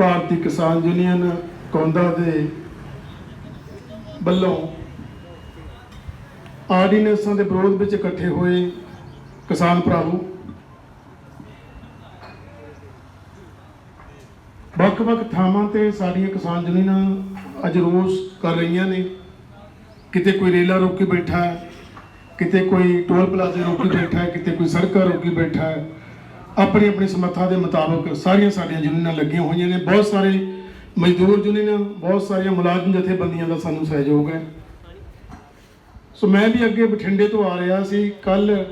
ਭਾਰਤੀ ਕਿਸਾਨ ਯੂਨੀਅਨ ਕੌਂਦਾ ਦੇ ਵੱਲੋਂ ਆਰਡੀਨੈਂਸਾਂ ਦੇ ਵਿਰੋਧ ਵਿੱਚ ਇਕੱਠੇ ਹੋਏ ਕਿਸਾਨ ਭਰਾਵੋ। ਵੱਖ-ਵੱਖ ਥਾਵਾਂ ਤੇ ਸਾਡੀਆਂ ਕਿਸਾਨ ਯੂਨੀਅਨਾਂ ਅੱਜ ਰੋਸ ਕਰ ਰਹੀਆਂ ਨੇ। ਕਿਤੇ ਕੋਈ ਰੇਲਾ ਰੋਕ ਕੇ ਬੈਠਾ ਹੈ, ਕਿਤੇ ਕੋਈ ਟੋਲ ਪਲਾਜ਼ੇ ਰੋਕ ਕੇ ਬੈਠਾ ਹੈ, ਕਿਤੇ ਕੋਈ ਸੜਕਾਂ ਰੋਕ ਕੇ ਬੈਠਾ ਹੈ। ਆਪਣੀ ਆਪਣੀ ਸਮਰੱਥਾ ਦੇ ਮੁਤਾਬਕ ਸਾਰੀਆਂ ਸਾਡੀਆਂ ਯੂਨੀਅਨਾਂ ਲੱਗੀਆਂ ਹੋਈਆਂ ਨੇ। ਬਹੁਤ ਸਾਰੇ ਮਜ਼ਦੂਰ ਯੂਨੀਅਨਾਂ, ਬਹੁਤ ਸਾਰੀਆਂ ਮੁਲਾਜ਼ਮ ਜਥੇਬੰਦੀਆਂ ਦਾ ਸਾਨੂੰ ਸਹਿਯੋਗ ਹੈ। ਸੋ ਮੈਂ ਵੀ ਅੱਗੇ ਬਠਿੰਡੇ ਤੋਂ ਆ ਰਿਹਾ ਸੀ। ਕੱਲ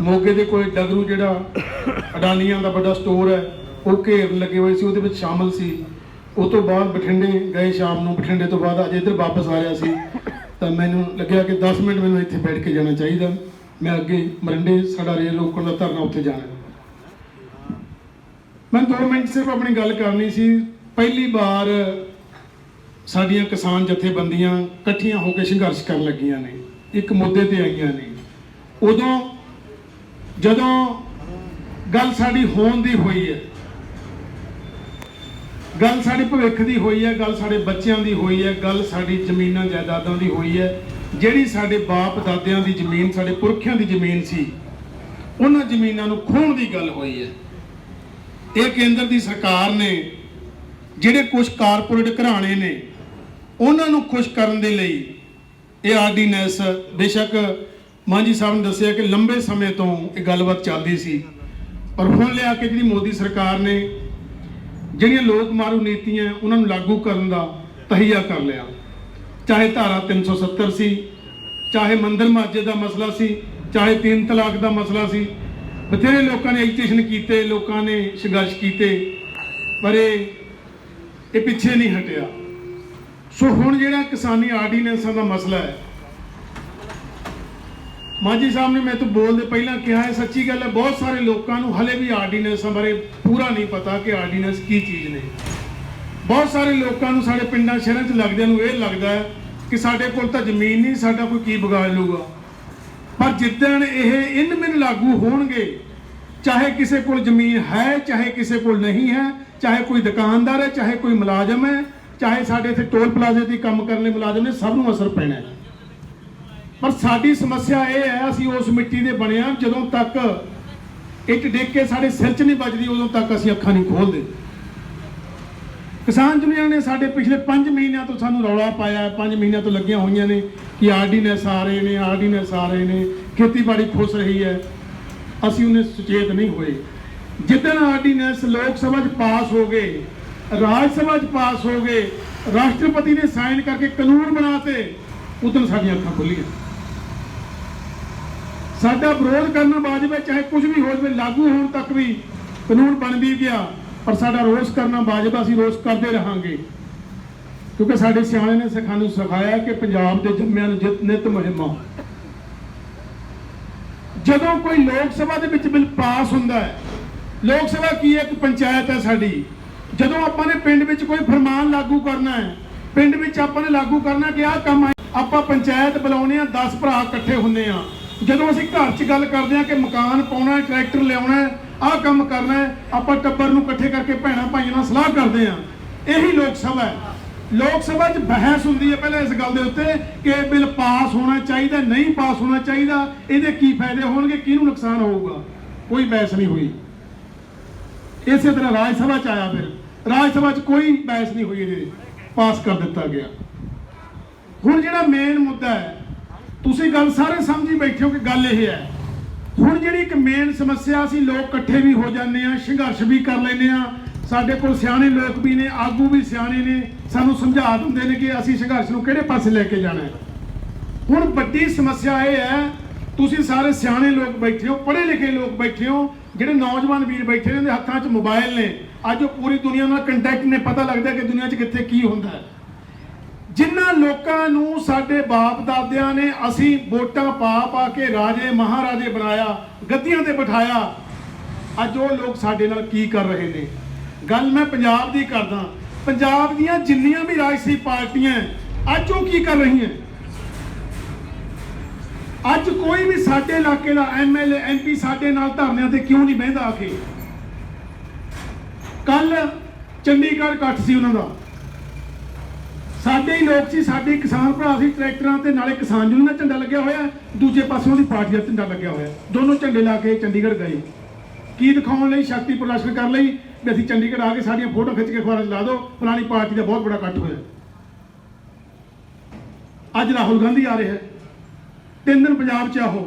ਮੋਗੇ ਦੇ ਕੋਲ ਡਗਰੂ ਜਿਹੜਾ ਅਡਾਨੀਆਂ ਦਾ ਵੱਡਾ ਸਟੋਰ ਹੈ, ਉਹ ਘੇਰਨ ਲੱਗੇ ਹੋਏ ਸੀ। ਉਹਦੇ ਵਿੱਚ ਸ਼ਾਮਲ ਸੀ। ਉਹ ਤੋਂ ਬਾਅਦ ਬਠਿੰਡੇ ਗਏ ਸ਼ਾਮ ਨੂੰ। ਬਠਿੰਡੇ ਤੋਂ ਬਾਅਦ ਅੱਜ ਇੱਧਰ ਵਾਪਸ ਆ ਰਿਹਾ ਸੀ। ਤਾਂ ਮੈਨੂੰ ਲੱਗਿਆ ਕਿ 10 ਮਿੰਟ ਮੈਨੂੰ ਇੱਥੇ ਬੈਠ ਕੇ ਜਾਣਾ ਚਾਹੀਦਾ। ਮੈਂ ਅੱਗੇ ਮਰਿੰਡੇ ਸਾਡਾ ਰੇਲ ਰੋਕਣ ਦਾ ਧਰਨਾ ਉੱਥੇ ਜਾਣਾ ਮੈਂ 2 ਮਿੰਟ ਸਿਰਫ ਆਪਣੀ ਗੱਲ ਕਰਨੀ ਸੀ। ਪਹਿਲੀ ਵਾਰ ਸਾਡੀਆਂ ਕਿਸਾਨ ਜਥੇਬੰਦੀਆਂ ਇਕੱਠੀਆਂ ਹੋ ਕੇ ਸੰਘਰਸ਼ ਕਰਨ ਲੱਗੀਆਂ ਨੇ, ਇੱਕ ਮੁੱਦੇ ਤੇ ਆਈਆਂ ਨੇ। ਉਦੋਂ ਜਦੋਂ ਗੱਲ ਸਾਡੀ ਹੋਣ ਦੀ ਹੋਈ ਹੈ, ਗੱਲ ਸਾਡੇ ਭਵਿੱਖ ਦੀ ਹੋਈ ਹੈ, ਗੱਲ ਸਾਡੇ ਬੱਚਿਆਂ ਦੀ ਹੋਈ ਹੈ, ਗੱਲ ਸਾਡੀ ਜ਼ਮੀਨਾਂ ਜਾਇਦਾਦਾਂ ਦੀ ਹੋਈ ਹੈ ਜਿਹੜੀ ਸਾਡੇ ਬਾਪ ਦਾਦਿਆਂ ਦੀ ਜ਼ਮੀਨ, ਸਾਡੇ ਪੁਰਖਿਆਂ ਦੀ ਜ਼ਮੀਨ ਸੀ, ਉਹਨਾਂ ਜ਼ਮੀਨਾਂ ਨੂੰ ਖੋਹਣ ਦੀ ਗੱਲ ਹੋਈ ਹੈ। ਇਹ ਕੇਂਦਰ ਦੀ ਸਰਕਾਰ ਨੇ, ਜਿਹੜੇ ਕੁਝ ਕਾਰਪੋਰੇਟ ਘਰਾਣੇ ਨੇ, ਉਹਨਾਂ ਨੂੰ ਖੁਸ਼ ਕਰਨ ਦੇ ਲਈ ਇਹ ਆਰਡੀਨੈਂਸ ਬੇਸ਼ੱਕ ਮਾਂਜੀ ਸਾਹਿਬ ਨੇ ਦੱਸਿਆ ਕਿ ਲੰਬੇ ਸਮੇਂ ਤੋਂ ਇਹ ਗੱਲਬਾਤ ਚੱਲਦੀ ਸੀ। ਪਰ ਹੁਣ ਲਿਆ ਕੇ ਜਿਹੜੀ ਮੋਦੀ ਸਰਕਾਰ ਨੇ, ਜਿਹੜੀਆਂ ਲੋਕ ਮਾਰੂ ਨੀਤੀਆਂ ਉਹਨਾਂ ਨੂੰ ਲਾਗੂ ਕਰਨ ਦਾ ਤਹੀਆ ਕਰ ਲਿਆ। ਚਾਹੇ ਧਾਰਾ 370 ਸੀ ਚਾਹੇ ਮੰਦਰ ਮਸਜਿਦ ਦਾ ਮਸਲਾ ਸੀ, ਚਾਹੇ ਤਿੰਨ ਤਲਾਕ ਦਾ ਮਸਲਾ ਸੀ, ਬਥੇਰੇ ਲੋਕਾਂ ਨੇ ਐਜੀਟੇਸ਼ਨ ਕੀਤੇ, ਲੋਕਾਂ ਨੇ ਸੰਘਰਸ਼ ਕੀਤੇ, ਪਰ ਇਹ ਇਹ ਪਿੱਛੇ ਨਹੀਂ ਹਟਿਆ। ਸੋ ਹੁਣ ਜਿਹੜਾ ਕਿਸਾਨੀ ਆਰਡੀਨੈਂਸਾਂ ਦਾ ਮਸਲਾ ਹੈ ਮਾਜੀ ਸਾਹਿਬ ਨੇ ਮੈਂ ਤੋਂ ਬੋਲਦੇ ਪਹਿਲਾਂ ਕਿਹਾ ਹੈ, ਸੱਚੀ ਗੱਲ ਹੈ, ਬਹੁਤ ਸਾਰੇ ਲੋਕਾਂ ਨੂੰ ਹਲੇ ਵੀ ਆਰਡੀਨੈਂਸਾਂ ਬਾਰੇ ਪੂਰਾ ਨਹੀਂ ਪਤਾ ਕਿ ਆਰਡੀਨੈਂਸ ਕੀ ਚੀਜ਼ ਨੇ। ਬਹੁਤ ਸਾਰੇ ਲੋਕਾਂ ਨੂੰ ਸਾਡੇ ਪਿੰਡਾਂ, ਸ਼ਹਿਰਾਂ 'ਚ ਲੱਗਦਿਆਂ ਨੂੰ ਇਹ ਲੱਗਦਾ ਹੈ ਕਿ ਸਾਡੇ ਕੋਲ ਤਾਂ ਜ਼ਮੀਨ ਨਹੀਂ, ਸਾਡਾ ਕੋਈ ਕੀ ਵਿਗਾੜ ਲੂਗਾ ਪਰ ਜਿੱਦਣ ਇਹ ਇਨ ਮਿਨ ਲਾਗੂ ਹੋਣਗੇ, ਚਾਹੇ ਕਿਸੇ ਕੋਲ ਜ਼ਮੀਨ ਹੈ, ਚਾਹੇ ਕਿਸੇ ਕੋਲ ਨਹੀਂ ਹੈ, ਚਾਹੇ ਕੋਈ ਦੁਕਾਨਦਾਰ ਹੈ, ਚਾਹੇ ਕੋਈ ਮੁਲਾਜ਼ਮ ਹੈ, ਚਾਹੇ ਸਾਡੇ ਇੱਥੇ ਟੋਲ ਪਲਾਜ਼ੇ ਤੇ ਕੰਮ ਕਰਨ ਵਾਲੇ ਮੁਲਾਜ਼ਮ ਨੇ, ਸਭ ਨੂੰ ਅਸਰ ਪੈਣਾ ਪਰ ਸਾਡੀ ਸਮੱਸਿਆ ਇਹ ਹੈ, ਅਸੀਂ ਉਸ ਮਿੱਟੀ ਦੇ ਬਣੇ ਹਾਂ, ਜਦੋਂ ਤੱਕ ਇੱਟ ਡਿੱਗ ਕੇ ਸਾਡੇ ਸਿਰ 'ਚ ਨਹੀਂ ਵੱਜਦੀ, ਉਦੋਂ ਤੱਕ ਅਸੀਂ ਅੱਖਾਂ ਨਹੀਂ ਖੋਲਦੇ ਕਿਸਾਨ ਯੂਨੀਅਨ ਨੇ ਸਾਡੇ ਪਿਛਲੇ 5 ਮਹੀਨਿਆਂ ਤੋਂ ਸਾਨੂੰ ਰੌਲਾ ਪਾਇਆ 5 ਮਹੀਨਿਆਂ ਤੋਂ ਲੱਗੀਆਂ ਹੋਈਆਂ ਨੇ ਕਿ ਆਰਡੀਨੈਂਸ ਆ ਰਹੇ ਨੇ ਆਰਡੀਨੈਂਸ ਆ ਰਹੇ ਨੇ, ਖੇਤੀਬਾੜੀ ਖੁੱਸ ਰਹੀ ਹੈ। ਅਸੀਂ ਉਹਨੇ ਸੁਚੇਤ ਨਹੀਂ ਹੋਏ। ਜਿੱਦਣ ਆਰਡੀਨੈਂਸ ਲੋਕ ਸਭਾ 'ਚ ਪਾਸ ਹੋ ਗਏ, ਰਾਜ ਸਭਾ 'ਚ ਪਾਸ ਹੋ ਗਏ, ਰਾਸ਼ਟਰਪਤੀ ਨੇ ਸਾਈਨ ਕਰਕੇ ਕਾਨੂੰਨ ਬਣਾਤੇ ਉਦੋਂ ਸਾਡੀਆਂ ਅੱਖਾਂ ਖੁੱਲੀਆਂ ਸਾਡਾ ਵਿਰੋਧ ਕਰਨਾ ਵਾਜਬ ਹੈ ਚਾਹੇ ਕੁਝ ਵੀ ਹੋ ਜਾਵੇ, ਲਾਗੂ ਹੋਣ ਤੱਕ ਵੀ ਕਾਨੂੰਨ ਬਣ ਵੀ ਗਿਆ। ਪਰ ਸਾਡਾ ਰੋਸ ਕਰਨਾ ਵਾਜਬ ਅਸੀਂ ਰੋਸ ਕਰਦੇ ਰਹਾਂਗੇ। ਕਿਉਂਕਿ ਸਾਡੇ ਸਿਆਣੇ ਨੇ ਸਾਨੂੰ ਸਿਖਾਇਆ ਕਿ ਪੰਜਾਬ ਦੇ ਜੰਮਿਆਂ ਨੂੰ ਜਿੱਤ ਨਿਤ ਮੁਹਿੰਮਾਂ। ਜਦੋਂ ਕੋਈ ਲੋਕ ਸਭਾ ਦੇ ਵਿੱਚ ਬਿੱਲ ਪਾਸ ਹੁੰਦਾ ਹੈ, ਲੋਕ ਸਭਾ ਕੀ ਹੈ? ਇੱਕ ਪੰਚਾਇਤ ਹੈ ਸਾਡੀ। ਜਦੋਂ ਆਪਾਂ ਨੇ ਪਿੰਡ ਵਿੱਚ ਕੋਈ ਫਰਮਾਨ ਲਾਗੂ ਕਰਨਾ ਹੈ, ਪਿੰਡ ਵਿੱਚ ਆਪਾਂ ਨੇ ਲਾਗੂ ਕਰਨਾ ਕਿ ਆਹ ਕੰਮ ਆਪਾਂ ਪੰਚਾਇਤ ਬੁਲਾਉਣੇ ਆ 10 ਭਰਾ ਇਕੱਠੇ ਹੁੰਨੇ ਆ ਜਦੋਂ ਅਸੀਂ ਘਰ 'ਚ ਗੱਲ ਕਰਦੇ ਆ ਕਿ ਮਕਾਨ ਪਾਉਣਾ ਟਰੈਕਟਰ ਲਿਆਉਣਾ ਆਹ ਕੰਮ ਕਰਨਾ ਆਪਾਂ ਟੱਬਰ ਨੂੰ ਇਕੱਠੇ ਕਰਕੇ ਭੈਣਾਂ ਭਾਈਆਂ ਨਾਲ ਸਲਾਹ ਕਰਦੇ ਆ ਇਹੀ ਲੋਕ ਸਭਾ ਹੈ। ਲੋਕ ਸਭਾ 'ਚ ਬਹਿਸ ਹੁੰਦੀ ਹੈ ਪਹਿਲਾਂ ਇਸ ਗੱਲ ਦੇ ਉੱਤੇ ਕਿ ਇਹ ਬਿੱਲ ਪਾਸ ਹੋਣਾ ਚਾਹੀਦਾ, ਨਹੀਂ ਪਾਸ ਹੋਣਾ ਚਾਹੀਦਾ, ਇਹਦੇ ਕੀ ਫਾਇਦੇ ਹੋਣਗੇ, ਕਿਹਨੂੰ ਨੁਕਸਾਨ ਹੋਊਗਾ? ਕੋਈ ਬਹਿਸ ਨਹੀਂ ਹੋਈ। ਇਸੇ ਤਰ੍ਹਾਂ ਰਾਜ ਸਭਾ 'ਚ ਆਇਆ ਬਿੱਲ। ਰਾਜ ਸਭਾ 'ਚ ਕੋਈ ਬਹਿਸ ਨਹੀਂ ਹੋਈ ਇਹਦੇ। ਪਾਸ ਕਰ ਦਿੱਤਾ ਗਿਆ। ਹੁਣ ਜਿਹੜਾ ਮੇਨ ਮੁੱਦਾ ਹੈ, ਤੁਸੀਂ ਗੱਲ ਸਾਰੇ ਸਮਝੀ ਬੈਠੇ ਹੋ ਕਿ ਗੱਲ ਇਹ ਹੈ। ਹੁਣ ਜਿਹੜੀ ਇੱਕ ਮੇਨ ਸਮੱਸਿਆ ਅਸੀਂ ਲੋਕ ਇਕੱਠੇ ਵੀ ਹੋ ਜਾਂਦੇ ਆ ਸੰਘਰਸ਼ ਵੀ ਕਰ ਲੈਂਦੇ ਆ ਸਾਡੇ ਕੋਲ ਸਿਆਣੇ ਲੋਕ ਵੀ ਨੇ, ਆਗੂ ਵੀ ਸਿਆਣੇ ਨੇ। ਸਾਨੂੰ ਸਮਝਾ ਦਿੰਦੇ ਨੇ ਕਿ ਅਸੀਂ ਸੰਘਰਸ਼ ਨੂੰ ਕਿਹੜੇ ਪਾਸੇ ਲੈ ਕੇ ਜਾਣਾ ਹੈ। ਹੁਣ ਵੱਡੀ ਸਮੱਸਿਆ ਇਹ ਹੈ, ਤੁਸੀਂ ਸਾਰੇ ਸਿਆਣੇ ਲੋਕ ਬੈਠੇ ਹੋ ਪੜ੍ਹੇ ਲਿਖੇ ਲੋਕ ਬੈਠੇ ਹੋ, ਜਿਹੜੇ ਨੌਜਵਾਨ ਵੀਰ ਬੈਠੇ ਨੇ, ਉਹਦੇ ਹੱਥਾਂ 'ਚ ਮੋਬਾਈਲ ਨੇ। ਅੱਜ ਉਹ ਪੂਰੀ ਦੁਨੀਆ ਨਾਲ ਕੰਟੈਕਟ ਨੇ, ਪਤਾ ਲੱਗਦਾ ਕਿ ਦੁਨੀਆ 'ਚ ਕਿੱਥੇ ਕੀ ਹੁੰਦਾ ਹੈ। ਜਿਨ੍ਹਾਂ ਲੋਕਾਂ ਨੂੰ ਸਾਡੇ ਬਾਪ ਦਾਦਿਆਂ ਨੇ ਅਸੀਂ ਵੋਟਾਂ ਪਾ ਪਾ ਕੇ ਰਾਜੇ ਮਹਾਰਾਜੇ ਬਣਾਇਆ, ਗੱਦੀਆਂ ਤੇ ਬਿਠਾਇਆ, ਅੱਜ ਉਹ ਲੋਕ ਸਾਡੇ ਨਾਲ ਕੀ ਕਰ ਰਹੇ ਨੇ? ਗੱਲ ਮੈਂ ਪੰਜਾਬ ਦੀ ਕਰਦਾ। ਪੰਜਾਬ ਦੀਆਂ ਜਿੰਨੀਆਂ ਵੀ ਰਾਜਸੀ ਪਾਰਟੀਆਂ ਅੱਜ ਉਹ ਕੀ ਕਰ ਰਹੀਆਂ? ਅੱਜ ਕੋਈ ਵੀ ਸਾਡੇ ਇਲਾਕੇ ਦਾ ਐਮਐਲਏ ਐਮਪੀ ਸਾਡੇ ਨਾਲ ਧਰਨਿਆਂ ਤੇ ਕਿਉਂ ਨਹੀਂ ਬਹਿੰਦਾ ਆ ਕੇ ਕੱਲ ਚੰਡੀਗੜ੍ਹ ਇਕੱਠ ਸੀ ਉਹਨਾਂ ਦਾ। ਸਾਡੇ ਹੀ ਲੋਕ ਸੀ, ਸਾਡੇ ਕਿਸਾਨ ਭਰਾ ਸੀ, ਟਰੈਕਟਰਾਂ ਤੇ ਨਾਲੇ ਕਿਸਾਨ ਯੂਨੀਅਨ ਦਾ ਝੰਡਾ ਲੱਗਿਆ ਹੋਇਆ ਦੂਜੇ ਪਾਸੇ ਦੀ ਪਾਰਟੀ ਦਾ ਝੰਡਾ ਲੱਗਿਆ ਹੋਇਆ ਦੋਨੋਂ ਝੰਡੇ ਲਾ ਕੇ ਚੰਡੀਗੜ੍ਹ ਗਏ। ਕੀ ਦਿਖਾਉਣ ਲਈ, ਸ਼ਕਤੀ ਪ੍ਰਦਰਸ਼ਨ ਕਰਨ ਲਈ? ਵੀ ਅਸੀਂ ਚੰਡੀਗੜ੍ਹ ਆ ਕੇ ਸਾਡੀਆਂ ਫੋਟੋ ਖਿੱਚ ਕੇ ਅਖਬਾਰਾਂ 'ਚ ਲਾ ਦਿਓ, ਫਲਾਣੀ ਪਾਰਟੀ ਦਾ ਬਹੁਤ ਬੜਾ ਇਕੱਠ ਹੋਇਆ। ਅੱਜ ਰਾਹੁਲ ਗਾਂਧੀ ਆ ਰਿਹਾ ਤਿੰਨ ਦਿਨ ਪੰਜਾਬ 'ਚ ਆਹੋ